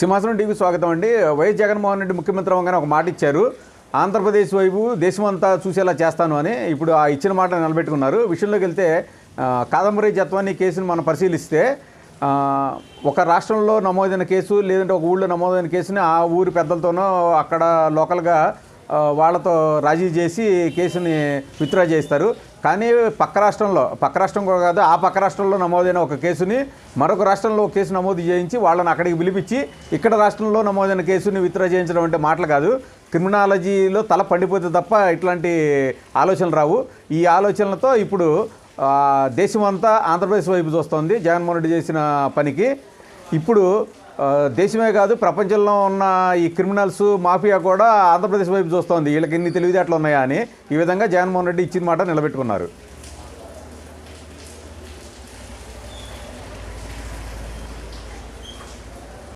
సింహాసనం టీవీ స్వాగతం అండి. వైఎస్ జగన్మోహన్ రెడ్డి ముఖ్యమంత్రి అవ్వగానే ఒక మాట ఇచ్చారు. ఆంధ్రప్రదేశ్ వైపు దేశమంతా చూసేలా చేస్తాను అని ఇప్పుడు ఆ ఇచ్చిన మాట నిలబెట్టుకున్నారు. విషయంలోకి వెళ్తే కాదంబరి జత్వాన్ని కేసును మనం పరిశీలిస్తే ఒక రాష్ట్రంలో నమోదైన కేసు లేదంటే ఒక ఊళ్ళో నమోదైన కేసుని ఆ ఊరి పెద్దలతోనో అక్కడ లోకల్గా వాళ్ళతో రాజీ చేసి కేసుని విత్డ్రా చేస్తారు. కానీ పక్క రాష్ట్రంలో పక్క రాష్ట్రం కూడా కాదు ఆ పక్క రాష్ట్రంలో నమోదైన ఒక కేసుని మరొక రాష్ట్రంలో కేసు నమోదు చేయించి వాళ్ళని అక్కడికి పిలిపించి ఇక్కడ రాష్ట్రంలో నమోదైన కేసుని విత్డ్రా చేయించడం అంటే మాటలు కాదు. క్రిమినాలజీలో తల పండిపోతే తప్ప ఇట్లాంటి ఆలోచనలు రావు. ఈ ఆలోచనలతో ఇప్పుడు దేశమంతా ఆంధ్రప్రదేశ్ వైపు చూస్తోంది. జగన్మోహన్ రెడ్డి చేసిన పనికి ఇప్పుడు దేశమే కాదు ప్రపంచంలో ఉన్న ఈ క్రిమినల్స్ మాఫియా కూడా ఆంధ్రప్రదేశ్ వైపు చూస్తోంది. వీళ్ళకి ఎన్ని తెలివితేటలు ఉన్నాయా అని ఈ విధంగా జగన్మోహన్ రెడ్డి ఇచ్చిన మాట నిలబెట్టుకున్నారు.